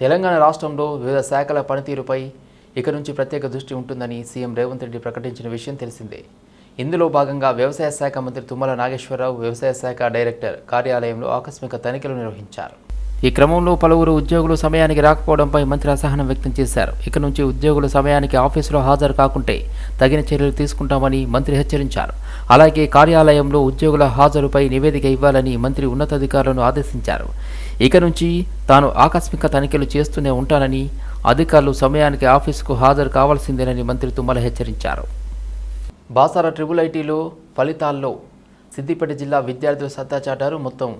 తెలంగాణ రాష్ట్రంలో వివిధ శాఖల పనితీరుపై ఇక నుంచి ప్రత్యేక దృష్టి ఉంటుందని సీఎం రేవంత్ రెడ్డి ప్రకటించిన విషయం తెలిసిందే. ఇందులో భాగంగా వ్యవసాయ శాఖ మంత్రి తుమ్మల నాగేశ్వరరావు వ్యవసాయ శాఖ డైరెక్టర్ కార్యాలయంలో ఆకస్మిక తనిఖీలు నిర్వహించారు. ఈ క్రమంలో పలువురు ఉద్యోగులు సమయానికి రాకపోవడంపై మంత్రి అసహనం వ్యక్తం చేశారు. ఇక నుంచి ఉద్యోగులు సమయానికి ఆఫీసులో హాజరు కాకుంటే తగిన చర్యలు తీసుకుంటామని మంత్రి హెచ్చరించారు. అలాగే కార్యాలయంలో ఉద్యోగుల హాజరుపై నివేదిక ఇవ్వాలని మంత్రి ఉన్నతాధికారులను ఆదేశించారు. ఇక నుంచి తాను ఆకస్మిక తనిఖీలు చేస్తూనే ఉంటానని అధికారులు సమయానికి ఆఫీసుకు హాజరు కావాల్సిందేనని మంత్రి తుమ్మల హెచ్చరించారు. బాసార ట్రిపుల్ ఐటీలో ఫలితాల్లో సిద్దిపేట జిల్లా విద్యార్థులు సత్తా చాటారు మొత్తం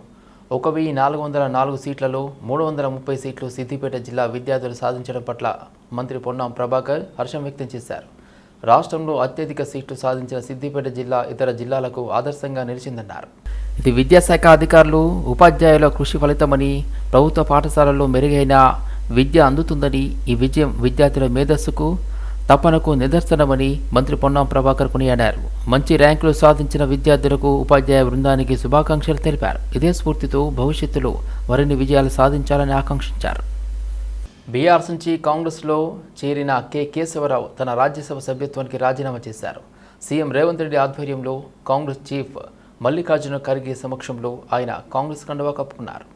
ఒక వెయ్యి నాలుగు వందల నాలుగు సీట్లలో మూడు వందల ముప్పై సీట్లు సిద్దిపేట జిల్లా విద్యార్థులు సాధించడం పట్ల మంత్రి పొన్నం ప్రభాకర్ హర్షం వ్యక్తం చేశారు. రాష్ట్రంలో అత్యధిక సీట్లు సాధించిన సిద్దిపేట జిల్లా ఇతర జిల్లాలకు ఆదర్శంగా నిలిచిందన్నారు. ఇది విద్యాశాఖ అధికారులు ఉపాధ్యాయుల కృషి ఫలితమని ప్రభుత్వ పాఠశాలల్లో మెరుగైన విద్య అందుతుందని ఈ విజయం విద్యార్థుల మేధస్సుకు తపనకు నిదర్శనమని మంత్రి పొన్నం ప్రభాకర్ కొనియాడారు. మంచి ర్యాంకులు సాధించిన విద్యార్థులకు ఉపాధ్యాయ బృందానికి శుభాకాంక్షలు తెలిపారు. ఇదే స్ఫూర్తితో భవిష్యత్తులో మరిన్ని విజయాలు సాధించాలని ఆకాంక్షించారు. బీఆర్ఎస్ నుంచి కాంగ్రెస్లో చేరిన కె. కేశవరావు తన రాజ్యసభ సభ్యత్వానికి రాజీనామా చేశారు. సీఎం రేవంత్ రెడ్డి ఆధ్వర్యంలో కాంగ్రెస్ చీఫ్ మల్లికార్జున ఖర్గే సమక్షంలో ఆయన కాంగ్రెస్ కండువా కప్పుకున్నారు.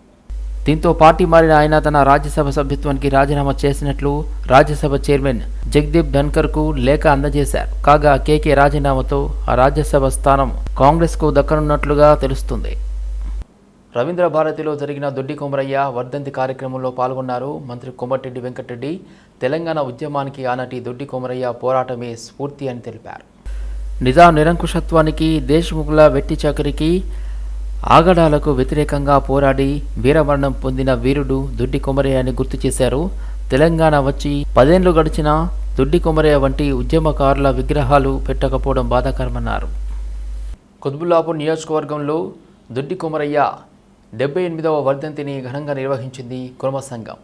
దీంతో పార్టీ మారిన ఆయన తన రాజ్యసభ సభ్యత్వానికి రాజీనామా చేసినట్లు రాజ్యసభ చైర్మన్ జగదీప్ ధన్కర్కు లేఖ అందజేశారు. కాగా కేకే రాజీనామాతో ఆ రాజ్యసభ స్థానం కాంగ్రెస్కు దక్కనున్నట్లుగా తెలుస్తుంది. రవీంద్ర భారతిలో జరిగిన దొడ్డి కొమరయ్య వర్ధంతి కార్యక్రమంలో పాల్గొన్నారు మంత్రి కొమటిరెడ్డి వెంకటరెడ్డి. తెలంగాణ ఉద్యమానికి ఆనాటి దొడ్డి కొమరయ్య పోరాటమే స్ఫూర్తి అని తెలిపారు. నిజాం నిరంకుశత్వానికి దేశముఖుల వెట్టి చాకరికి ఆగడాలకు వ్యతిరేకంగా పోరాడి వీరమరణం పొందిన వీరుడు దొడ్డి కొమరయ్య అని గుర్తు చేశారు. తెలంగాణ వచ్చి పదేళ్ళు గడిచిన దొడ్డి కొమరయ్య వంటి ఉద్యమకారుల విగ్రహాలు పెట్టకపోవడం బాధాకరమన్నారు. కుద్బుల్లాపూర్ నియోజకవర్గంలో దొడ్డి కొమరయ్య డెబ్బై ఎనిమిదవ వర్ధంతిని ఘనంగా నిర్వహించింది కుర్మ సంఘం.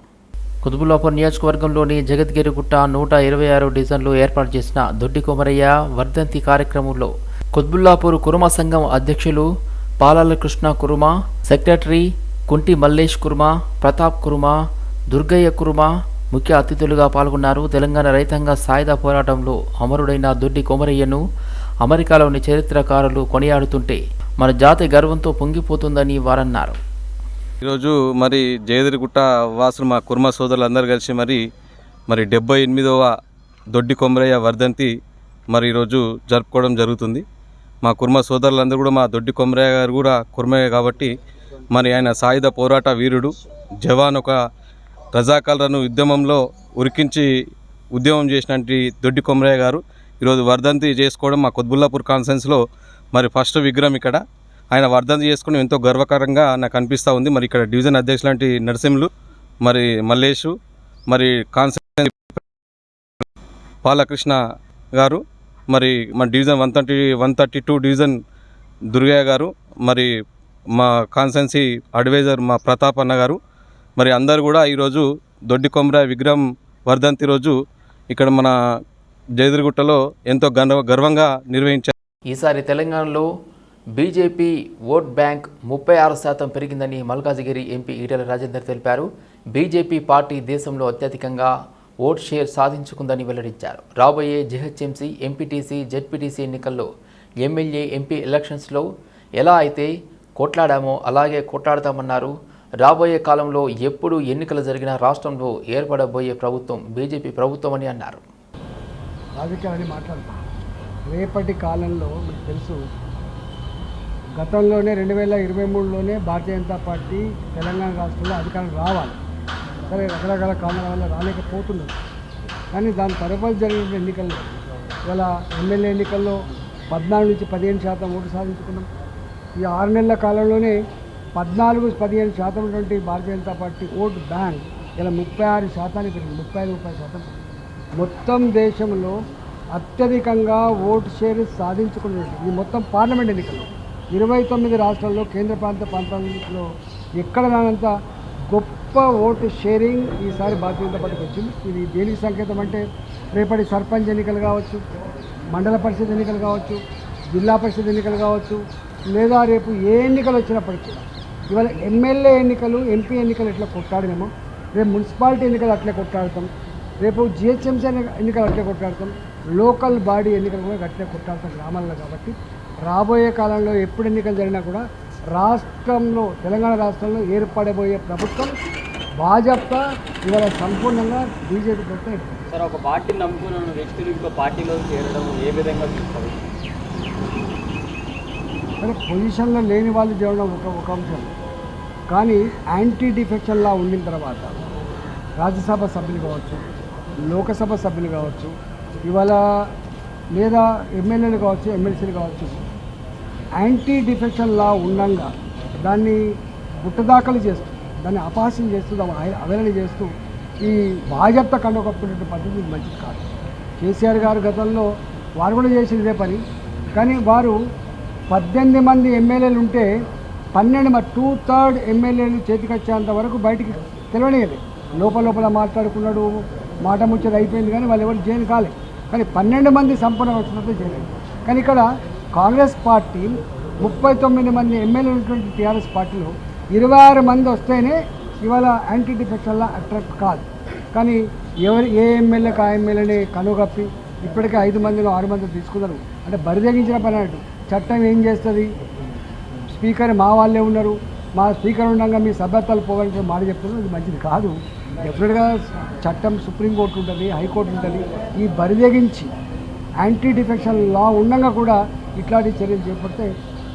కుతుబుల్లాపూర్ నియోజకవర్గంలోని జగద్గిరిగుట్ట నూట ఇరవై ఆరు డివిజన్లో ఏర్పాటు చేసిన దొడ్డి కొమరయ్య వర్ధంతి కార్యక్రమంలో కుత్బుల్లాపూర్ కురుమ సంఘం అధ్యక్షులు పాలాల కృష్ణ కురుమ సెక్రటరీ కుంటి మల్లేష్ కురుమ ప్రతాప్ కురుమ దుర్గయ్య కురుమ ముఖ్య అతిథులుగా పాల్గొన్నారు. తెలంగాణ రైతాంగ సాయుధ పోరాటంలో అమరుడైన దొడ్డి కొమరయ్యను అమెరికాలోని చరిత్రకారులు కొనియాడుతుంటే మన జాతి గర్వంతో పొంగిపోతుందని వారన్నారు. ఈరోజు మరి జయదిరిగుట్ట వాసులు మా కుర్మ సోదరులందరూ కలిసి మరి మరి డెబ్బై ఎనిమిదవ దొడ్డి కొమరయ్య వర్ధంతి మరి ఈరోజు జరుపుకోవడం జరుగుతుంది. మా కుర్మ సోదరులందరూ కూడా మా దొడ్డి కొమరయ్య గారు కూడా కుర్మయ్య కాబట్టి మరి ఆయన సాయుధ పోరాట వీరుడు. జవాన్ ఒక రజాకాలను ఉద్యమంలో ఉరికించి ఉద్యమం చేసినటువంటి దొడ్డి కొమరయ్య గారు. ఈరోజు వర్ధంతి చేసుకోవడం మా కొద్బుల్లాపూర్ కాన్ఫరెన్స్లో మరి ఫస్ట్ విగ్రహం ఇక్కడ. ఆయన వర్ధంతి చేసుకోవడం ఎంతో గర్వకరంగా నాకు అనిపిస్తూ ఉంది. మరి ఇక్కడ డివిజన్ అధ్యక్షులు లాంటి నరసింహులు మరి మల్లేషు మరి కాన్సెన్ బాలకృష్ణ గారు మరి మా division one thirty one thirty two division Durgaiah గారు మరి మా కాన్సెన్సీ అడ్వైజర్ మా ప్రతాప్ అన్న గారు మరి అందరు కూడా ఈరోజు దొడ్డి కొమర విగ్రహం వర్ధంతి రోజు ఇక్కడ మన జయదిరిగుట్టలో ఎంతో గర్వ గర్వంగా నిర్వహించారు. ఈసారి తెలంగాణలో బీజేపీ ఓట్ బ్యాంక్ ముప్పై ఆరు శాతం పెరిగిందని మల్కాజిగిరి ఎంపీ ఈటెల రాజేందర్ తెలిపారు. బీజేపీ పార్టీ దేశంలో అత్యధికంగా ఓట్ షేర్ సాధించుకుందని వెల్లడించారు. రాబోయే జిహెచ్ఎంసీ ఎంపీటీసీ జెడ్పీటీసీ ఎన్నికల్లో ఎమ్మెల్యే ఎంపీ ఎలక్షన్స్లో ఎలా అయితే కొట్లాడామో అలాగే కొట్లాడతామన్నారు. రాబోయే కాలంలో ఎప్పుడు ఎన్నికలు జరిగినా రాష్ట్రంలో ఏర్పడబోయే ప్రభుత్వం బీజేపీ ప్రభుత్వం అని అన్నారు రేపటి కాలంలో మీకు తెలుసు గతంలోనే రెండు వేల ఇరవై మూడులోనే భారతీయ జనతా పార్టీ తెలంగాణ రాష్ట్రంలో అధికారం రావాలి. సరే రకరకాల కారణాల వల్ల రాలేకపోతున్నారు. కానీ దాని తరువాత జరిగిన ఎన్నికల్లో ఇవాళ ఎమ్మెల్యే ఎన్నికల్లో పద్నాలుగు నుంచి పదిహేను శాతం ఓటు సాధించుకున్నాం. ఈ ఆరు నెలల కాలంలోనే పద్నాలుగు పదిహేను శాతం ఉన్నటువంటి Bharatiya Janata Party vote bank ఇలా ముప్పై ఆరు శాతానికి పెరిగింది ముప్పై ఐదు ముప్పై శాతం. మొత్తం దేశంలో అత్యధికంగా ఓటు షేర్ సాధించుకున్నట్టు ఇది మొత్తం పార్లమెంట్ ఎన్నికల్లో ఇరవై తొమ్మిది రాష్ట్రాల్లో కేంద్ర ప్రాంత ప్రాంతాల్లో ఎక్కడ రానంత గొప్ప ఓటు షేరింగ్ ఈసారి భారతీయ జనతా పార్టీకి వచ్చింది. ఇది దేనికి సంకేతం అంటే రేపటి సర్పంచ్ ఎన్నికలు కావచ్చు మండల పరిషత్ ఎన్నికలు కావచ్చు జిల్లా పరిషత్ ఎన్నికలు కావచ్చు లేదా రేపు ఏ ఎన్నికలు వచ్చినప్పటికీ ఇవాళ ఎమ్మెల్యే ఎన్నికలు ఎంపీ ఎన్నికలు ఎట్లా కొట్టాడినామో రేపు మున్సిపాలిటీ ఎన్నికలు అట్లే కొట్లాడతాం రేపు జిహెచ్ఎంసీ ఎన్నికలు అట్లే కొట్లాడతాం లోకల్ బాడీ ఎన్నికలు కూడా అట్లే కొట్లాడతాం గ్రామాల్లో కాబట్టి రాబోయే కాలంలో ఎప్పుడు ఎన్నికలు జరిగినా కూడా రాష్ట్రంలో తెలంగాణ రాష్ట్రంలో ఏర్పడబోయే ప్రభుత్వం భాజపా ఇవాళ సంపూర్ణంగా బీజేపీ ప్రభుత్వం. సార్ ఒక పార్టీని నమ్ముకున్న వ్యక్తులు ఇంకో పార్టీలో చేరడం ఏ విధంగా చూస్తారు కానీ పొజిషన్లో లేని వాళ్ళు చేయడం ఒక ఒక అంశం కానీ యాంటీ డిఫెక్షన్లా ఉండిన తర్వాత రాజ్యసభ సభ్యులు కావచ్చు లోకసభ సభ్యులు కావచ్చు ఇవాళ లేదా ఎమ్మెల్యేలు కావచ్చు ఎమ్మెల్సీలు కావచ్చు యాంటీ డిఫెక్షన్ లా ఉండంగా దాన్ని గుట్టదాఖలు చేస్తూ దాన్ని అపహాస్యం చేస్తూ దాన్ని అవహేళన చేస్తూ ఈ బాధ్యత కండ పద్ధతి మంచిది కాదు. కేసీఆర్ గారు గతంలో వారు కూడా చేసింది ఇదే పని. కానీ వారు పద్దెనిమిది మంది ఎమ్మెల్యేలు ఉంటే పన్నెండు మ- టూ థర్డ్ ఎమ్మెల్యేలు చేతికొచ్చేంత వరకు బయటికి తెలియలేదు లోపల లోపల మాట్లాడుకున్నాడు మాట ముచ్చట అయిపోయింది కానీ వాళ్ళు ఎవరు జైలు కాలేదు కానీ పన్నెండు మంది సంపూర్ణ వచ్చినట్టు చేయలేదు కానీ ఇక్కడ కాంగ్రెస్ పార్టీ ముప్పై తొమ్మిది మంది ఎమ్మెల్యే ఉన్నటువంటి టీఆర్ఎస్ పార్టీలో ఇరవై ఆరు మంది వస్తేనే ఇవాళ యాంటీ డిఫెక్షన్లా అట్రాక్ట్ కాదు. కానీ ఎవరు ఏ ఎమ్మెల్యేకి ఆ ఎమ్మెల్యేని కనుగప్పి ఇప్పటికే ఐదు మందిలో ఆరు మంది తీసుకున్నారు. అంటే బరిదగించిన పని అన్నట్టు. చట్టం ఏం చేస్తుంది? స్పీకర్ మా వాళ్ళే ఉన్నారు. మా స్పీకర్ ఉండగా మీ సభ్యత్వాలు పోవాలని మాట చెప్తున్నారు. ఇది మంచిది కాదు. డెఫినెట్గా చట్టం సుప్రీంకోర్టు ఉంటుంది హైకోర్టు ఉంటుంది. ఈ బరిదగించి యాంటీ డిఫెక్షన్ లా ఉండగా కూడా ఇట్లాంటి చర్యలు చేపడితే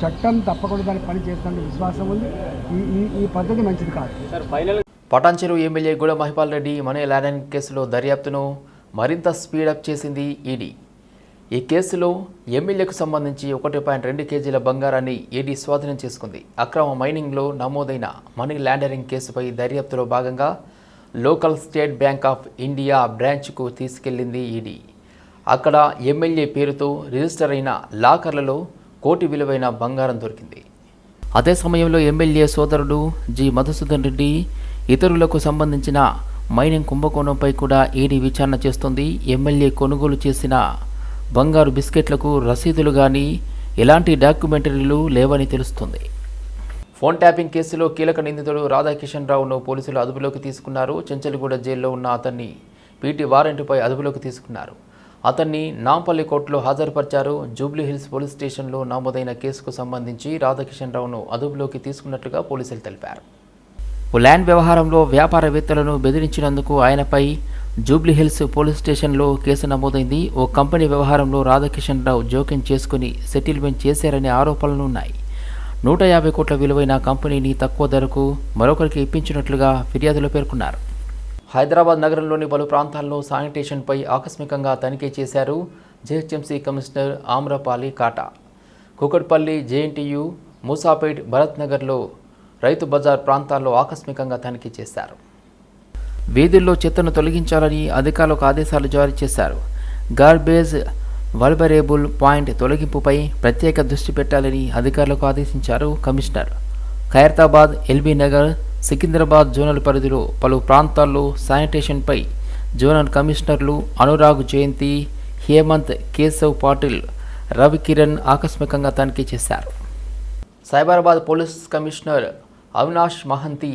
చట్టం తప్పకుండా దాన్ని పని చేస్తానని విశ్వాసం ఉంది. ఈ ఈ పద్ధతి మంచిది కాదు. సార్ ఫైనల్ పటాన్చెరు ఎమ్మెల్యే గుడ మహిపాల్ రెడ్డి మనీ లాండరింగ్ కేసులో దర్యాప్తును మరింత స్పీడప్ చేసింది ఈడీ. ఈ కేసులో ఎమ్మెల్యేకు సంబంధించి ఒకటి పాయింట్ రెండు కేజీల బంగారాన్ని ఈడీ స్వాధీనం చేసుకుంది. అక్రమ మైనింగ్లో నమోదైన మనీ లాండరింగ్ కేసుపై దర్యాప్తులో భాగంగా local State Bank of India బ్రాంచ్కు తీసుకెళ్ళింది ఈడీ. అక్కడ ఎమ్మెల్యే పేరుతో రిజిస్టర్ అయిన లాకర్లలో కోటి విలువైన బంగారం దొరికింది. అదే సమయంలో ఎమ్మెల్యే సోదరుడు జి. మధుసూదన్ రెడ్డి ఇతరులకు సంబంధించిన మైనింగ్ కుంభకోణంపై కూడా ఈడీ విచారణ చేస్తుంది. ఎమ్మెల్యే కొనుగోలు చేసిన బంగారు బిస్కెట్లకు రసీదులు కానీ ఎలాంటి డాక్యుమెంటరీలు లేవని తెలుస్తుంది. ఫోన్ ట్యాపింగ్ కేసులో కీలక నిందితుడు రాధాకిషన్ రావును పోలీసులు అదుపులోకి తీసుకున్నారు. చెంచలిగూడ జైల్లో ఉన్న అతన్ని పీటీ వారెంట్పై అదుపులోకి తీసుకున్నారు. అతన్ని నాంపల్లి కోర్టులో హాజరుపరిచారు. జూబ్లీహిల్స్ పోలీస్ స్టేషన్లో నమోదైన కేసుకు సంబంధించి రాధాకిషన్ రావును అదుపులోకి తీసుకున్నట్లుగా పోలీసులు తెలిపారు. ల్యాండ్ వ్యవహారంలో వ్యాపారవేత్తలను బెదిరించినందుకు ఆయనపై జూబ్లీహిల్స్ పోలీస్ స్టేషన్లో కేసు నమోదైంది. ఓ కంపెనీ వ్యవహారంలో రాధాకిషన్ రావు జోక్యం చేసుకుని సెటిల్మెంట్ చేశారనే ఆరోపణలు ఉన్నాయి. నూట యాభై కోట్ల విలువైన కంపెనీని తక్కువ ధరకు మరొకరికి ఇప్పించినట్లుగా ఫిర్యాదులో పేర్కొన్నారు. హైదరాబాద్ నగరంలోని పలు ప్రాంతాల్లో శానిటేషన్పై ఆకస్మికంగా తనిఖీ చేశారు GHMC commissioner Amrapali Kata. Kukatpally JNTU Moosapet Bharat నగర్లో రైతు బజార్ ప్రాంతాల్లో ఆకస్మికంగా తనిఖీ చేశారు. వీధుల్లో చెత్తను తొలగించాలని అధికారులకు ఆదేశాలు జారీ చేశారు. గార్బేజ్ వల్బరేబుల్ పాయింట్ తొలగింపుపై ప్రత్యేక దృష్టి పెట్టాలని అధికారులకు ఆదేశించారు commissioner. Khairatabad LB Nagar Secunderabad zonal పరిధిలో పలు ప్రాంతాల్లో శానిటేషన్పై జోనల్ కమిషనర్లు అనురాగ్ జయంతి హేమంత్ కేశవ్ పాటిల్ రవికిరణ్ ఆకస్మికంగా తనిఖీ చేశారు. సైబరాబాద్ పోలీస్ కమిషనర్ అవినాష్ మహంతి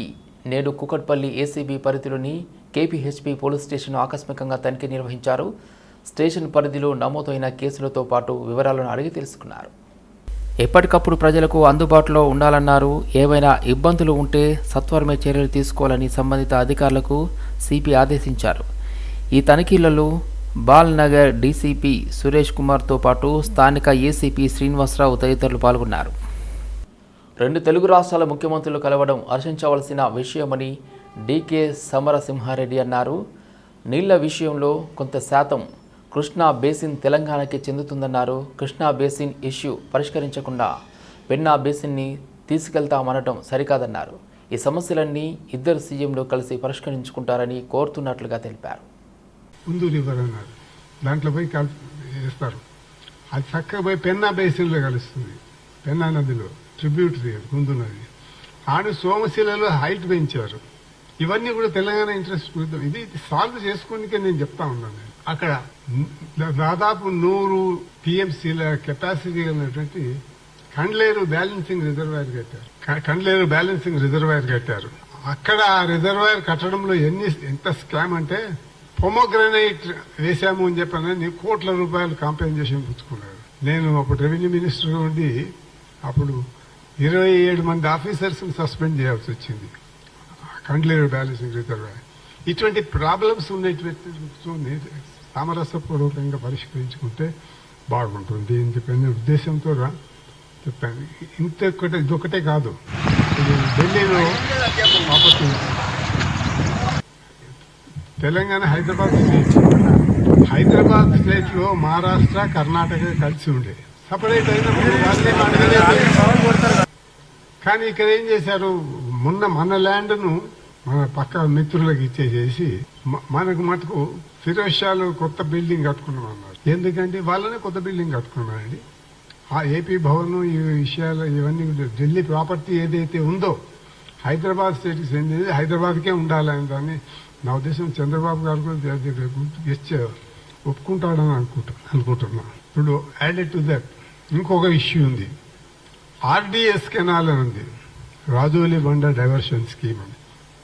నేడు కుకట్పల్లి ఏసీబీ పరిధిలోని కేపీహెచ్పి పోలీస్ స్టేషన్ ఆకస్మికంగా తనిఖీ నిర్వహించారు. స్టేషన్ పరిధిలో నమోదైన కేసులతో పాటు వివరాలను అడిగి తెలుసుకున్నారు. ఎప్పటికప్పుడు ప్రజలకు అందుబాటులో ఉండాలన్నారు. ఏవైనా ఇబ్బందులు ఉంటే సత్వరమే చర్యలు తీసుకోవాలని సంబంధిత అధికారులకు సిపి ఆదేశించారు. ఈ తనిఖీలలో బాల్ నగర్ డీసీపీ సురేష్ కుమార్తో పాటు స్థానిక ఏసీపీ శ్రీనివాసరావు తదితరులు పాల్గొన్నారు. రెండు తెలుగు రాష్ట్రాల ముఖ్యమంత్రులు కలవడం హర్షించవలసిన విషయమని డీకే సమరసింహారెడ్డి అన్నారు. నీళ్ళ విషయంలో కొంత శాతం కృష్ణా బేసిన్ తెలంగాణకి చెందుతుందన్నారు. కృష్ణా బేసిన్ ఇష్యూ పరిష్కరించకుండా పెన్నా బేసిన్ని తీసుకెళ్తామనటం సరికాదన్నారు. ఈ సమస్యలన్నీ ఇద్దరు సీఎంలు కలిసి పరిష్కరించుకుంటారని కోరుతున్నట్లుగా తెలిపారు. ముందు రివర్ అన్నారు. దాంట్లో పోయి అది చక్కగా పోయి పెన్నా బేసిన్లో కలుస్తుంది. పెన్నా నదిలో ట్రిబ్యూటరీ అది ముందు నది. ఆడు సోమశిలలో హైట్ పెంచారు. ఇవన్నీ కూడా తెలంగాణ ఇంట్రెస్ట్ ఇది సాల్వ్ చేసుకోనికే నేను చెప్తా ఉన్నాను. నేను. అక్కడ దాదాపు నూరు టీఎంసీల కెపాసిటీ ఉన్నటువంటి కండ్లేరు బ్యాలెన్సింగ్ రిజర్వాయర్ కట్టారు. కండ్లేరు బ్యాలెన్సింగ్ రిజర్వాయర్ కట్టారు. అక్కడ ఆ రిజర్వాయర్ కట్టడంలో ఎన్ని ఎంత స్కామ్ అంటే పొమోగ్రనైట్ వేశాము అని చెప్పానని కోట్ల రూపాయలు కాంపెన్సేషన్ పుచ్చుకున్నారు. నేను అప్పుడు రెవెన్యూ మినిస్టర్ ఉండి అప్పుడు ఇరవై ఏడు మంది ఆఫీసర్స్ సస్పెండ్ చేయాల్సి వచ్చింది. Kandaleru balancing reservoir. ఇటువంటి ప్రాబ్లమ్స్ ఉన్నటువంటి సామరస్యపూర్వకంగా పరిష్కరించుకుంటే బాగుంటుంది. అని చెప్పిన ఉద్దేశంతో రా చెప్పాను. ఇది ఇదొకటే కాదు. ఢిల్లీలో తెలంగాణ హైదరాబాద్ స్టేట్. హైదరాబాద్ స్టేట్లో మహారాష్ట్ర కర్ణాటక కలిసి ఉండే. సపరేట్ అయినప్పుడు కానీ ఇక్కడ ఏం చేశారు? మొన్న మన ల్యాండ్ను మన పక్క మిత్రులకు ఇచ్చేసేసి మనకు మటుకు ఫిరోజ్షాలో కొత్త బిల్డింగ్ కట్టుకున్నాం అన్నారు. ఎందుకంటే వాళ్ళనే కొత్త బిల్డింగ్ కట్టుకున్నామండి ఆ ఏపీ భవన్ ఈ విషయాలు ఇవన్నీ ఢిల్లీ ప్రాపర్టీ ఏదైతే ఉందో హైదరాబాద్ స్టేట్కి చెందింది. హైదరాబాద్కే ఉండాలని దాన్ని నా ఉద్దేశం చంద్రబాబు గారు కూడా దే- దే- గెస్ట్ ఒప్పుకుంటాడని అనుకుంటా అనుకుంటున్నా. ఇప్పుడు యాడెడ్ టు దట్ ఇంకొక ఇష్యూ ఉంది. ఆర్డిఎస్ కెనాల్ అని ఉంది. రాజోలి బండ డైవర్షన్ స్కీమ్ అని.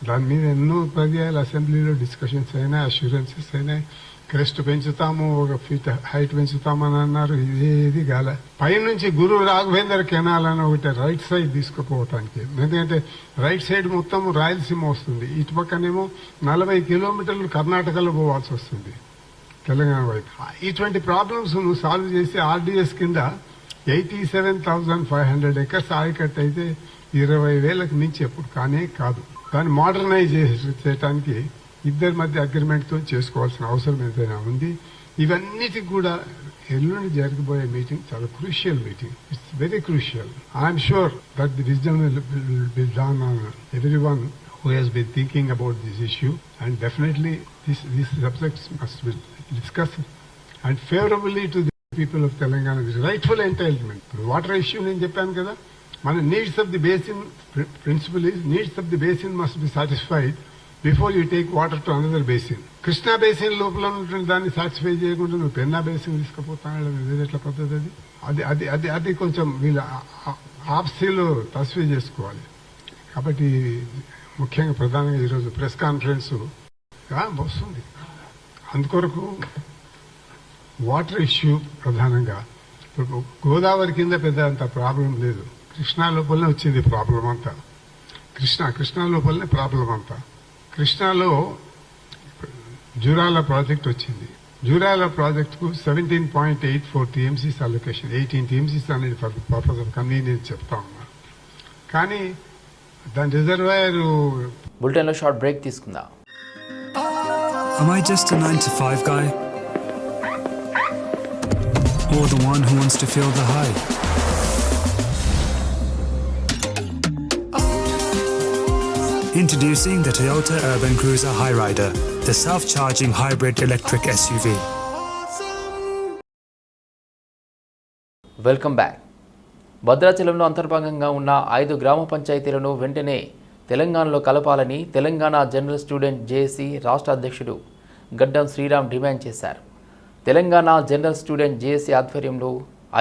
దాని మీద ఎన్నో పర్యాయాలు అసెంబ్లీలో డిస్కషన్స్ అయినాయి అష్యూరెన్సెస్ అయినాయి క్రెస్ట్ పెంచుతాము ఒక ఫీట్ హైట్ పెంచుతామని అన్నారు ఇదేది గాల పైనుంచి గురు రాఘవేందర్ కెనాల్ అని ఒకటి రైట్ సైడ్ తీసుకుపోవటానికి ఎందుకంటే రైట్ సైడ్ మొత్తం రాయలసీమ వస్తుంది ఇటు పక్కనేమో నలభై కిలోమీటర్లు కర్ణాటకలో పోవాల్సి వస్తుంది తెలంగాణ వైపు. ఇటువంటి ప్రాబ్లమ్స్ నువ్వు సాల్వ్ చేసి ఆర్డీఎస్ కింద eighty seven thousand five hundred acres ఆయకట్టు అయితే ఇరవై వేలకు మించి ఎప్పుడు కానే కాదు. దాన్ని మోడర్నైజ్ చేయడానికి ఇద్దరి మధ్య అగ్రిమెంట్తో చేసుకోవాల్సిన అవసరం ఎంతైనా ఉంది ఇవన్నిటికి కూడా ఎల్లుండి జరగబోయే మీటింగ్ చాలా crucial meeting it's very crucial I'm sure that the wisdom will be done on every one who has been thinking about this issue and definitely this, these subjects must be discussed and favorably to the people of Telangana, this rightful entitlement. Water issue నేను చెప్పాను కదా మన needs of the basin principle is needs of the basin must be satisfied before you take water to another basin Krishna basin లోపల ఉన్నటువంటి దాన్ని satisfy చేయకుండా నువ్వు Penna basin తీసుకుపోతాను ఎట్లా పద్ధతి అది? అది అది అది అది కొంచెం వీళ్ళు ఆప్సీలో తస్వీ చేసుకోవాలి. కాబట్టి ముఖ్యంగా ప్రధానంగా ఈరోజు ప్రెస్ కాన్ఫరెన్స్ వస్తుంది. అందుకొరకు వాటర్ ఇష్యూ ప్రధానంగా. గోదావరి కింద పెద్ద అంత ప్రాబ్లం లేదు. కృష్ణా లోపలనే వచ్చింది ప్రాబ్లం అంతా. కృష్ణా కృష్ణా లోపలనే ప్రాబ్లం అంతా. కృష్ణాలో జూరాల ప్రాజెక్ట్ వచ్చింది. జూరాల ప్రాజెక్టుకు seventeen point eight four TMCs allocation eighteen TMCs అనేది ఫర్ పర్పస్ ఆఫ్ కన్వీనియన్స్ చెప్తా ఉన్నా. కానీ దాని రిజర్వాయర్ బులెటిన్లో షార్ట్ బ్రేక్ తీసుకుందాం. Am I just a 9 to 5 guy? Or the one who wants to feel the high? Introducing the Toyota Urban Cruiser Highrider, the self charging hybrid electric SUV. Welcome back భద్రాచలంలో అంతర్భాగంగా ఉన్న ఐదు గ్రామ పంచాయతీలను వెంటనే తెలంగాణలో కలపాలని తెలంగాణ జనరల్ స్టూడెంట్ జేఏసీ రాష్ట్ర అధ్యక్షుడు గడ్డం శ్రీరామ్ డిమాండ్ చేశారు. తెలంగాణ జనరల్ స్టూడెంట్ జేఏసీ ఆధ్వర్యంలో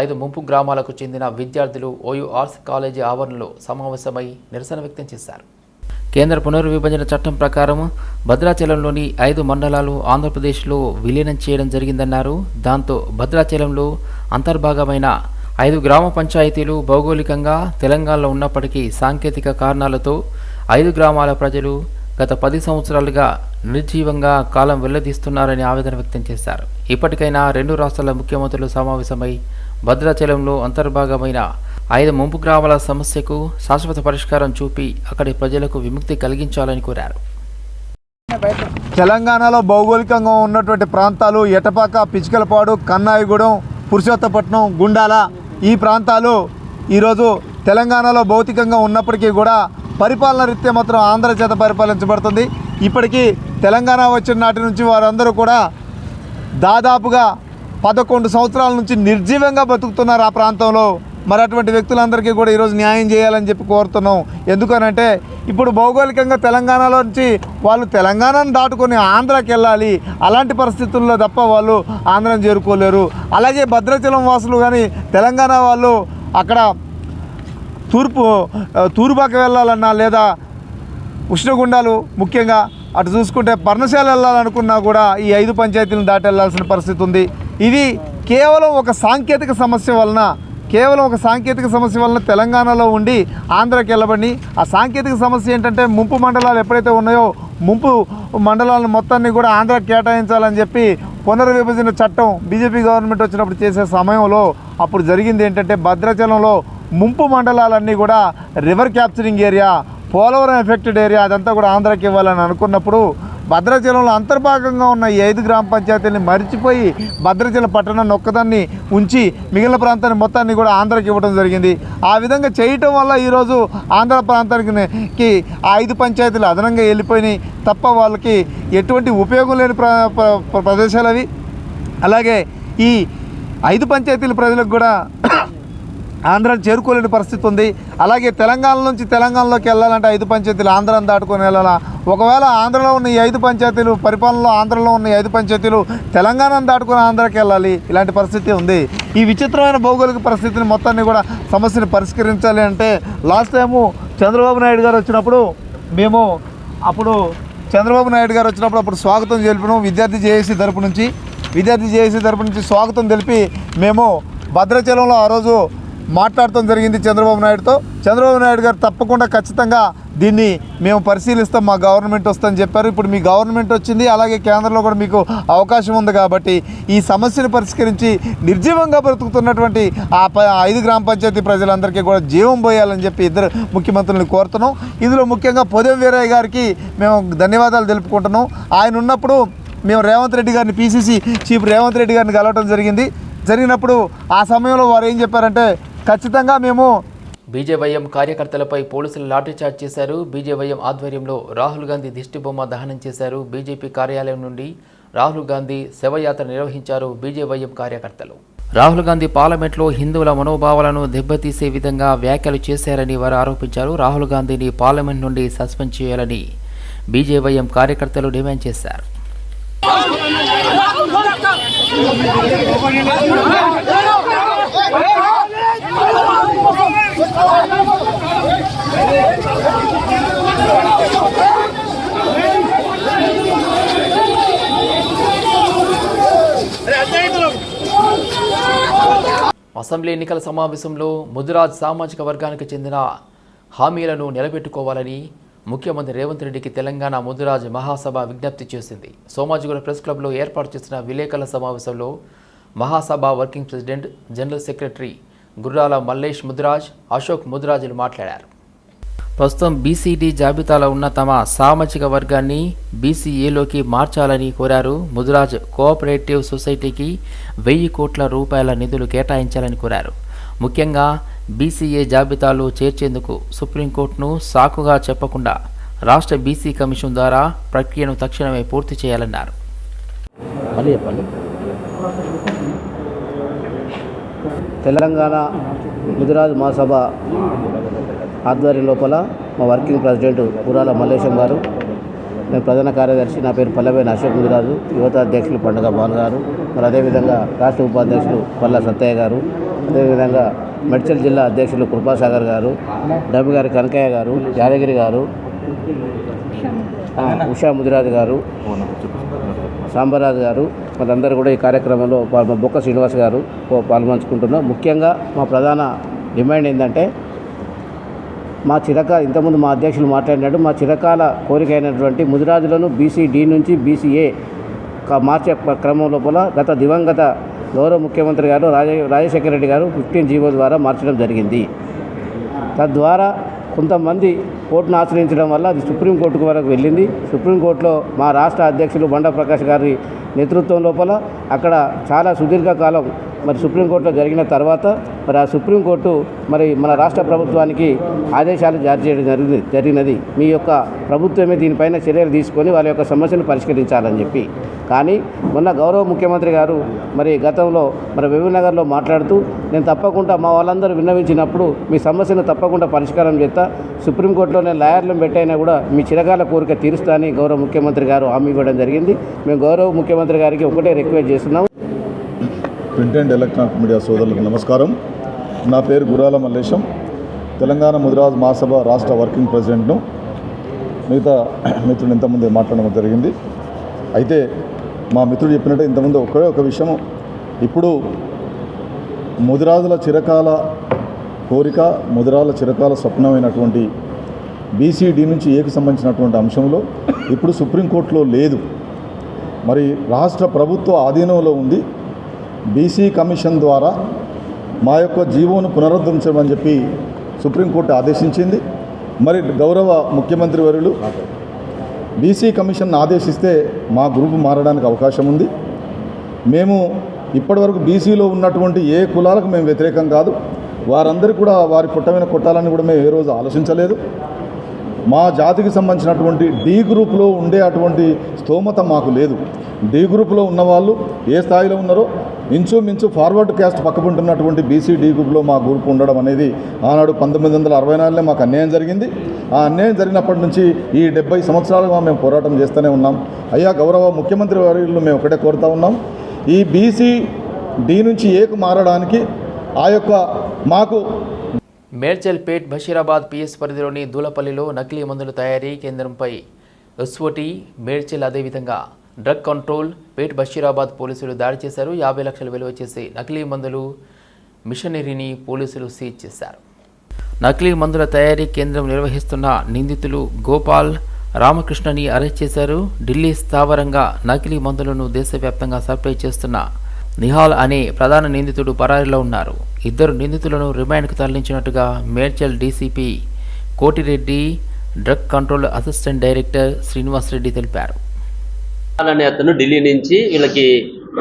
ఐదు ముంపు గ్రామాలకు చెందిన విద్యార్థులు ఓయూఆర్స్ కాలేజీ ఆవరణలో సమావేశమై నిరసన వ్యక్తం చేశారు. కేంద్ర పునర్విభజన చట్టం ప్రకారం భద్రాచలంలోని ఐదు మండలాలు ఆంధ్రప్రదేశ్లో విలీనం చేయడం జరిగిందన్నారు. దాంతో భద్రాచలంలో అంతర్భాగమైన ఐదు గ్రామ పంచాయతీలు భౌగోళికంగా తెలంగాణలో ఉన్నప్పటికీ సాంకేతిక కారణాలతో ఐదు గ్రామాల ప్రజలు గత పది సంవత్సరాలుగా నిర్జీవంగా కాలం వెల్లదీస్తున్నారని ఆవేదన వ్యక్తం చేశారు. ఇప్పటికైనా రెండు రాష్ట్రాల ముఖ్యమంత్రులు సమావేశమై భద్రాచలంలో అంతర్భాగమైన ఐదు ముంపు గ్రామాల సమస్యకు శాశ్వత పరిష్కారం చూపి అక్కడి ప్రజలకు విముక్తి కలిగించాలని కోరారు. తెలంగాణలో భౌగోళికంగా ఉన్నటువంటి ప్రాంతాలు ఎటపాక పిచికలపాడు కన్నాయిగూడెం పురుషోత్తపట్నం గుండాల ఈ ప్రాంతాలు ఈరోజు తెలంగాణలో భౌతికంగా ఉన్నప్పటికీ కూడా పరిపాలన రీత్యా మాత్రం ఆంధ్ర చేత పరిపాలించబడుతుంది. ఇప్పటికీ తెలంగాణ వచ్చిన నాటి నుంచి వారందరూ కూడా దాదాపుగా పదకొండు సంవత్సరాల నుంచి నిర్జీవంగా బతుకుతున్నారు ఆ ప్రాంతంలో. మరి అటువంటి వ్యక్తులందరికీ కూడా ఈరోజు న్యాయం చేయాలని చెప్పి కోరుతున్నాం. ఎందుకనంటే ఇప్పుడు భౌగోళికంగా తెలంగాణలో నుంచి వాళ్ళు తెలంగాణను దాటుకొని ఆంధ్రాకి వెళ్ళాలి. అలాంటి పరిస్థితుల్లో తప్ప వాళ్ళు ఆంధ్రాని చేరుకోలేరు. అలాగే భద్రాచలం వాసులు కానీ తెలంగాణ వాళ్ళు అక్కడ తూర్పు తూర్పాకి వెళ్ళాలన్నా లేదా ఉష్ణగుండాలు ముఖ్యంగా అటు చూసుకుంటే పర్ణశాల వెళ్ళాలనుకున్నా కూడా ఈ ఐదు పంచాయతీలను దాటి వెళ్ళాల్సిన పరిస్థితి ఉంది. ఇది కేవలం ఒక సాంకేతిక సమస్య వలన కేవలం ఒక సాంకేతిక సమస్య వలన తెలంగాణలో ఉండి ఆంధ్రాకి వెళ్ళబడి ఆ సాంకేతిక సమస్య ఏంటంటే ముంపు మండలాలు ఎప్పుడైతే ఉన్నాయో ముంపు మండలాలను మొత్తాన్ని కూడా ఆంధ్ర కేటాయించాలని చెప్పి పునర్విభజన చట్టం బీజేపీ గవర్నమెంట్ వచ్చినప్పుడు చేసే సమయంలో అప్పుడు జరిగింది ఏంటంటే భద్రాచలంలో ముంపు మండలాలన్నీ కూడా river capturing area Polavaram affected area అదంతా కూడా ఆంధ్రాకి ఇవ్వాలని అనుకున్నప్పుడు భద్రాచలంలో అంతర్భాగంగా ఉన్న ఈ ఐదు గ్రామ పంచాయతీలని మరిచిపోయి భద్రాచలం పట్టణాన్ని ఒక్కదాన్ని ఉంచి మిగిలిన ప్రాంతాన్ని మొత్తాన్ని కూడా ఆంధ్రాకి ఇవ్వడం జరిగింది. ఆ విధంగా చేయటం వల్ల ఈరోజు ఆంధ్ర ప్రాంతానికి ఆ ఐదు పంచాయతీలు అదనంగా వెళ్ళిపోయినాయి. తప్ప వాళ్ళకి ఎటువంటి ఉపయోగం లేని ప్ర ప్రదేశాలు అవి. అలాగే ఈ ఐదు పంచాయతీల ప్రజలకు కూడా ఆంధ్రాని చేరుకోలేని పరిస్థితి ఉంది. అలాగే తెలంగాణ నుంచి తెలంగాణలోకి వెళ్ళాలంటే ఐదు పంచాయతీలు ఆంధ్రాని దాటుకొని వెళ్ళాలా. ఒకవేళ ఆంధ్రలో ఉన్న ఈ ఐదు పంచాయతీలు పరిపాలనలో ఆంధ్రలో ఉన్న ఈ ఐదు పంచాయతీలు తెలంగాణను దాటుకొని ఆంధ్రాకి వెళ్ళాలి. ఇలాంటి పరిస్థితి ఉంది. ఈ విచిత్రమైన భౌగోళిక పరిస్థితిని మొత్తాన్ని కూడా సమస్యను పరిష్కరించాలి అంటే లాస్ట్ టైము చంద్రబాబు నాయుడు గారు వచ్చినప్పుడు మేము అప్పుడు చంద్రబాబు నాయుడు గారు వచ్చినప్పుడు అప్పుడు స్వాగతం తెలిపినాం. విద్యార్థి జేఏసీ తరపు నుంచి. విద్యార్థి జేఏసీ తరపు నుంచి స్వాగతం తెలిపి మేము భద్రాచలంలో ఆ రోజు మాట్లాడటం జరిగింది చంద్రబాబు నాయుడుతో. చంద్రబాబు నాయుడు గారు తప్పకుండా ఖచ్చితంగా దీన్ని మేము పరిశీలిస్తాం మా గవర్నమెంట్ వస్తుందని చెప్పారు. ఇప్పుడు మీ గవర్నమెంట్ వచ్చింది అలాగే కేంద్రంలో కూడా మీకు అవకాశం ఉంది కాబట్టి ఈ సమస్యను పరిష్కరించి నిర్జీవంగా బ్రతుకుతున్నటువంటి ఆ ప ఐదు గ్రామ పంచాయతీ ప్రజలందరికీ కూడా జీవం పోయాలని చెప్పి ఇద్దరు ముఖ్యమంత్రులను కోరుతున్నాం. ఇందులో ముఖ్యంగా పొదం వీరయ్య గారికి మేము ధన్యవాదాలు తెలుపుకుంటున్నాం. ఆయన ఉన్నప్పుడు మేము రేవంత్ రెడ్డి గారిని పీసీసీ చీఫ్ రేవంత్ రెడ్డి గారిని కలవటం జరిగింది. జరిగినప్పుడు ఆ సమయంలో వారు ఏం చెప్పారంటే ఖచ్చితంగా మేము బీజేవైఎం కార్యకర్తలపై పోలీసులు లాఠీచార్జ్ చేశారు. బీజేవైఎం ఆధ్వర్యంలో రాహుల్ గాంధీ దిష్టిబొమ్మ దహనం చేశారు. బీజేపీ కార్యాలయం నుండి రాహుల్ గాంధీ శవయాత్ర నిర్వహించారు బీజేవైఎం కార్యకర్తలు. రాహుల్ గాంధీ పార్లమెంట్లో హిందువుల మనోభావాలను దెబ్బతీసే విధంగా వ్యాఖ్యలు చేశారని వారు ఆరోపించారు. రాహుల్ గాంధీని పార్లమెంట్ నుండి సస్పెండ్ చేయాలని బీజేవైఎం కార్యకర్తలు డిమాండ్ చేశారు. అసెంబ్లీ ఎన్నికల సమావేశంలో ముదిరాజ్ సామాజిక వర్గానికి చెందిన హామీలను నిలబెట్టుకోవాలని ముఖ్యమంత్రి రేవంత్ రెడ్డికి తెలంగాణ ముదిరాజ్ మహాసభ విజ్ఞప్తి చేసింది. సోమాజిగూడ ప్రెస్ క్లబ్లో ఏర్పాటు చేసిన విలేకరుల సమావేశంలో మహాసభ working president general secretary Gurrala Mallesh Mudiraj Ashok ముదిరాజులు మాట్లాడారు. ప్రస్తుతం బీసీడీ జాబితాలో ఉన్న తమ సామాజిక వర్గాన్ని బీసీఏలోకి మార్చాలని కోరారు. ముదిరాజ్ కోఆపరేటివ్ సొసైటీకి వెయ్యి కోట్ల రూపాయల నిధులు కేటాయించాలని కోరారు. ముఖ్యంగా బీసీఏ జాబితాలో చేర్చేందుకు సుప్రీంకోర్టును సాకుగా చెప్పకుండా రాష్ట్ర బీసీ కమిషన్ ద్వారా ప్రక్రియను తక్షణమే పూర్తి చేయాలన్నారు. తెలంగాణ గుజరాత్ మహాసభ ఆధ్వర్యం లోపల మా వర్కింగ్ ప్రెసిడెంట్ కురాల మల్లేశం గారు నేను ప్రధాన కార్యదర్శి నా పేరు పల్లవేన అశోక్ ముదిరాజు యువత అధ్యక్షులు పండుగ భాను గారు మరి అదేవిధంగా రాష్ట్ర ఉపాధ్యక్షులు పల్ల సత్తయ్య గారు అదేవిధంగా మెడ్చల్ జిల్లా అధ్యక్షులు కృపాసాగర్ గారు డబ్బు గారి కనకయ్య గారు యాదగిరి గారు ఉషా ముదిరాజు గారు సాంబరాజు గారు వాళ్ళందరూ కూడా ఈ కార్యక్రమంలో మా బొక్క శ్రీనివాస్ గారు పాల్పంచుకుంటున్నాం. ముఖ్యంగా మా ప్రధాన డిమాండ్ ఏంటంటే మా చిరక ఇంతకుముందు మా అధ్యక్షులు మాట్లాడినట్టు మా చిరకాల కోరిక అయినటువంటి ముదిరాజులను బీసీ డి నుంచి బీసీఏ మార్చే క్రమం లోపల గత దివంగత గౌరవ ముఖ్యమంత్రి గారు రాజ రాజశేఖర రెడ్డి గారు ఫిఫ్టీన్ జీవో ద్వారా మార్చడం జరిగింది. తద్వారా కొంతమంది కోర్టును ఆశ్రయించడం వల్ల అది సుప్రీంకోర్టుకు వరకు వెళ్ళింది. సుప్రీంకోర్టులో మా రాష్ట్ర అధ్యక్షులు బండ ప్రకాష్ గారి నేతృత్వం లోపల అక్కడ చాలా సుదీర్ఘకాలం మరి సుప్రీంకోర్టులో జరిగిన తర్వాత మరి ఆ సుప్రీంకోర్టు మరి మన రాష్ట్ర ప్రభుత్వానికి ఆదేశాలు జారీ చేయడం జరిగింది జరిగినది. మీ యొక్క ప్రభుత్వమే దీనిపైన చర్యలు తీసుకొని వాళ్ళ యొక్క సమస్యను పరిష్కరించాలని చెప్పి. కానీ మొన్న గౌరవ ముఖ్యమంత్రి గారు మరి గతంలో మరి నగర్లో మాట్లాడుతూ నేను తప్పకుండా మా వాళ్ళందరూ విన్నవించినప్పుడు మీ సమస్యను తప్పకుండా పరిష్కారం చేస్తా. సుప్రీంకోర్టులో నేను లాయర్లను పెట్టైనా కూడా మీ చిరకాల కోరిక తీరుస్తా అని గౌరవ ముఖ్యమంత్రి గారు హామీ ఇవ్వడం జరిగింది. మేము గౌరవ ముఖ్యమంత్రి గారికి ఒకటే రిక్వెస్ట్ చేస్తున్నాం. ప్రింట్ అండ్ ఎలక్ట్రానిక్ మీడియా సోదరులకు నమస్కారం. నా పేరు గురాల మల్లేశం. తెలంగాణ ముదిరాజ్ మహాసభ రాష్ట్ర వర్కింగ్ ప్రెసిడెంట్ను మిగతా మిత్రుడు ఇంతకుముందు మాట్లాడడం జరిగింది. అయితే మా మిత్రుడు చెప్పినట్టు ఇంతకుముందు ఒకే ఒక విషయం. ఇప్పుడు ముదిరాజుల చిరకాల కోరిక ముదిరాల చిరకాల స్వప్నమైనటువంటి బీసీడీ నుంచి ఏకి సంబంధించినటువంటి అంశంలో ఇప్పుడు సుప్రీంకోర్టులో లేదు. మరి రాష్ట్ర ప్రభుత్వ ఆధీనంలో ఉంది. బీసీ కమిషన్ ద్వారా మా యొక్క జీవోను పునరుద్ధరించమని చెప్పి సుప్రీంకోర్టు ఆదేశించింది. మరి గౌరవ ముఖ్యమంత్రి వర్యులు బీసీ కమిషన్ ఆదేశిస్తే మా గ్రూపు మారడానికి అవకాశం ఉంది. మేము ఇప్పటివరకు బీసీలో ఉన్నటువంటి ఏ కులాలకు మేము వ్యతిరేకం కాదు. వారందరూ కూడా వారి పుట్టమైన కొట్టాలని కూడా మేము ఏ రోజు ఆలోచించలేదు. మా జాతికి సంబంధించినటువంటి డి గ్రూప్లో ఉండే అటువంటి స్తోమత మాకు లేదు. డి గ్రూప్లో ఉన్నవాళ్ళు ఏ స్థాయిలో ఉన్నారో ఇంచుమించు ఫార్వర్డ్ క్యాస్ట్ పక్కకుంటున్నటువంటి బీసీ డి గ్రూప్లో మా గ్రూప్ ఉండడం అనేది ఆనాడు పంతొమ్మిది వందల అరవై నాలుగులో మాకు అన్యాయం జరిగింది. ఆ అన్యాయం జరిగినప్పటి నుంచి ఈ డెబ్బై సంవత్సరాలుగా మేము పోరాటం చేస్తూనే ఉన్నాం. అయ్యా గౌరవ ముఖ్యమంత్రి వారిలో మేము ఒకటే కోరుతా ఉన్నాం. ఈ బీసీ డి నుంచి ఏకు మారడానికి ఆ యొక్క మాకు మేడ్చల్పేట్ బషీరాబాద్ పిఎస్ పరిధిలోని దూలపల్లిలో నకిలీ మందుల తయారీ కేంద్రంపై ఎస్ఓటి మేడ్చల్ అదేవిధంగా డ్రగ్ కంట్రోల్ పేట్ బషీరాబాద్ పోలీసులు దాడి చేశారు. యాభై లక్షలు విలువ చేసే నకిలీ మందులు మిషనరీని పోలీసులు సీజ్ చేశారు. నకిలీ మందుల తయారీ కేంద్రం నిర్వహిస్తున్న నిందితులు గోపాల్ రామకృష్ణని అరెస్ట్ చేశారు. ఢిల్లీ స్థావరంగా నకిలీ మందులను దేశవ్యాప్తంగా సప్లై చేస్తున్న నిహాల్ అనే ప్రధాన నిందితుడు పరారీలో ఉన్నారు. ఇద్దరు నిందితులను రిమాండ్కు తరలించినట్టుగా Medchal DCP Kotireddy drug control assistant director Srinivasareddy తెలిపారు. అనే అతను ఢిల్లీ నుంచి వీళ్ళకి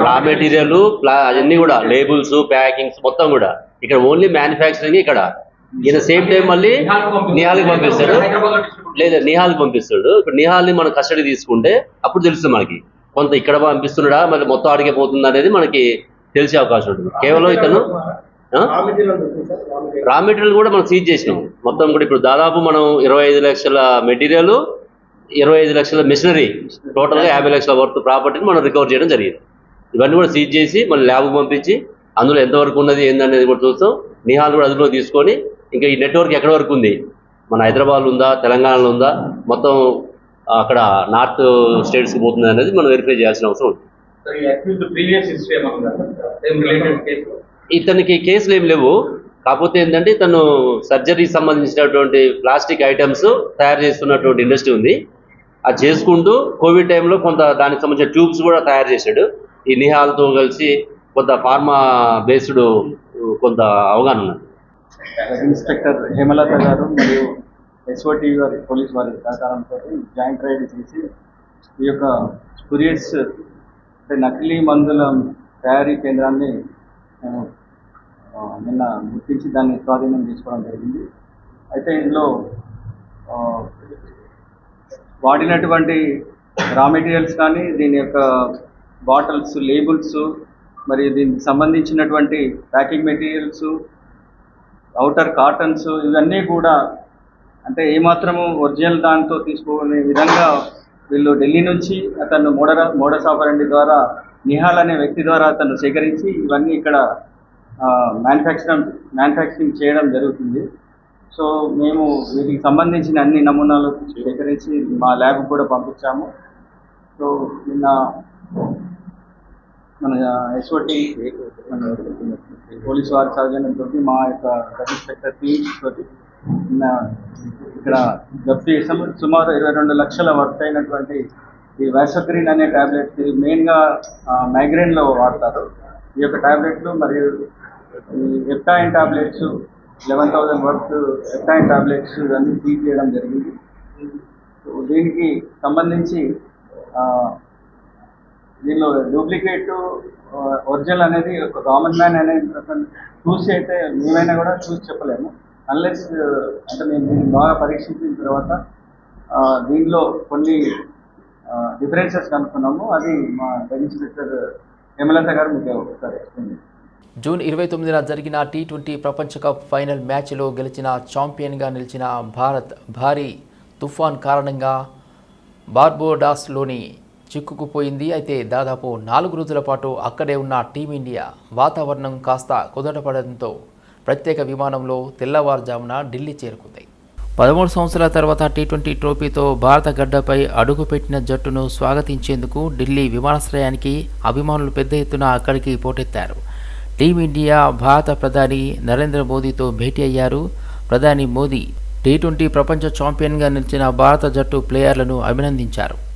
రా మెటీరియల్ ప్లా అవన్నీ కూడా లేబుల్స్ ప్యాకింగ్స్ మొత్తం కూడా. ఇక్కడ ఓన్లీ మ్యానుఫ్యాక్చరింగ్ ఇక్కడ. ఈయన సేమ్ టైం మళ్ళీ నిహాల్కి పంపిస్తాడు. లేదా నిహాల్కి పంపిస్తాడు. ఇప్పుడు నిహాల్ని మనం కస్టడీ తీసుకుంటే అప్పుడు తెలుస్తుంది మనకి. కొంత ఇక్కడ పంపిస్తున్నాడా మరి మొత్తం ఆడికే పోతుందా అనేది మనకి తెలిసే అవకాశం ఉంటుంది. కేవలం ఇతను? రా మెటీరియల్ కూడా మనం సీజ్ చేసినాం. మొత్తం కూడా ఇప్పుడు దాదాపు మనం ఇరవై ఐదు లక్షల మెటీరియల్ ఇరవై ఐదు లక్షల మిషనరీ టోటల్గా యాభై లక్షల వర్త్ ప్రాపర్టీని మనం రికవర్ చేయడం జరిగింది. ఇవన్నీ కూడా సీజ్ చేసి మళ్ళీ ల్యాబ్కి పంపించి అందులో ఎంతవరకు ఉన్నది ఏందనేది కూడా చూస్తాం. నిహాల్ కూడా అదుపులో తీసుకొని ఇంకా ఈ నెట్వర్క్ ఎక్కడి వరకు ఉంది? మన హైదరాబాద్ ఉందా తెలంగాణలో ఉందా? మొత్తం అక్కడ నార్త్ స్టేట్స్కి పోతుంది అనేది మనం వెరిఫై చేయాల్సిన అవసరం ఉంది. ఇతనికి కేసులు ఏం లేవు. కాకపోతే ఏంటంటే తను సర్జరీ సంబంధించినటువంటి ప్లాస్టిక్ ఐటమ్స్ తయారు చేస్తున్నటువంటి ఇండస్ట్రీ ఉంది. అది చేసుకుంటూ కోవిడ్ టైంలో కొంత దానికి సంబంధించిన ట్యూబ్స్ కూడా తయారు చేశాడు. ఈ నిహాల్తో కలిసి కొంత ఫార్మా బేస్డ్ కొంత అవగాహన ఉన్నది. ఇన్స్పెక్టర్ హేమలత గారు మరియు ఎస్ఓటీ వారి పోలీస్ వారి సహకారంతో జాయింట్ రైడ్ చేసి ఈ యొక్క స్పురియస్ అంటే నకిలీ మందుల తయారీ కేంద్రాన్ని నిన్న గుర్తించి దాన్ని స్వాధీనం చేసుకోవడం జరిగింది. అయితే ఇందులో వాడినటువంటి రా మెటీరియల్స్ కానీ దీని యొక్క బాటిల్స్ లేబుల్స్ మరియు దీనికి సంబంధించినటువంటి ప్యాకింగ్ మెటీరియల్స్ అవుటర్ కాటన్స్ ఇవన్నీ కూడా అంటే ఏమాత్రము ఒరిజినల్ దాంతో తీసుకునే విధంగా వీళ్ళు ఢిల్లీ నుంచి అతను మోడర మోడస్ ద్వారా నిహాల్ అనే వ్యక్తి ద్వారా అతను సేకరించి ఇవన్నీ ఇక్కడ మ్యానుఫ్యాక్చరింగ్ మ్యానుఫ్యాక్చరింగ్ చేయడం జరుగుతుంది. సో మేము వీటికి సంబంధించిన అన్ని నమూనాలు సేకరించి మా ల్యాబ్ కూడా పంపించాము. సో నిన్న మన ఎస్ఓటి పోలీసు వారి సౌజన్యంతో మా యొక్క సబ్ ఇన్స్పెక్టర్ టీమ్స్ తోటి ఇక్కడ జప్తి సుమారు ఇరవై రెండు లక్షల వర్త్ అయినటువంటి ఈ వ్యాసగ్రీన్ అనే టాబ్లెట్ ఇది మెయిన్గా మైగ్రేన్లో వాడతారు. ఈ యొక్క టాబ్లెట్లు మరియు ఈ Eptoin tablets eleven thousand worth Eptoin tablets ఇవన్నీ సీజ్ చేయడం జరిగింది. దీనికి సంబంధించి దీనిలో డూప్లికేట్ ఒరిజినల్ అనేది ఒక కామన్ మ్యాన్ అనే అతను చూసి అయితే మేమైనా కూడా చూసి చెప్పలేము. అన్లెస్ uh, అంటే మేము దీన్ని బాగా పరీక్షించిన తర్వాత దీనిలో కొన్ని డిఫరెన్సెస్ కనుక్కున్నాము. అది మా ఇన్స్పెక్టర్ హేమలత గారు మీకు ఒకసారి ఎక్స్ప్లెయిన్ జూన్ ఇరవై తొమ్మిదిన జరిగిన టీ ట్వంటీ ప్రపంచ కప్ ఫైనల్ మ్యాచ్లో గెలిచిన ఛాంపియన్గా నిలిచిన భారత్ భారీ తుఫాన్ కారణంగా బార్బోడాస్లోని చిక్కుకుపోయింది. అయితే దాదాపు నాలుగు రోజుల పాటు అక్కడే ఉన్న టీమిండియా వాతావరణం కాస్త కుదటపడంతో ప్రత్యేక విమానంలో తెల్లవారుజామున ఢిల్లీ చేరుకుంది. పదమూడు సంవత్సరాల తర్వాత టీ ట్వంటీ ట్రోఫీతో భారత గడ్డపై అడుగుపెట్టిన జట్టును స్వాగతించేందుకు ఢిల్లీ విమానాశ్రయానికి అభిమానులు పెద్ద ఎత్తున అక్కడికి పోటెత్తారు. టీమిండియా భారత ప్రధాని నరేంద్ర మోదీతో భేటీ అయ్యారు. ప్రధాని మోదీ టీ ట్వంటీ ప్రపంచ ఛాంపియన్గా నిలిచిన భారత జట్టు ప్లేయర్లను అభినందించారు.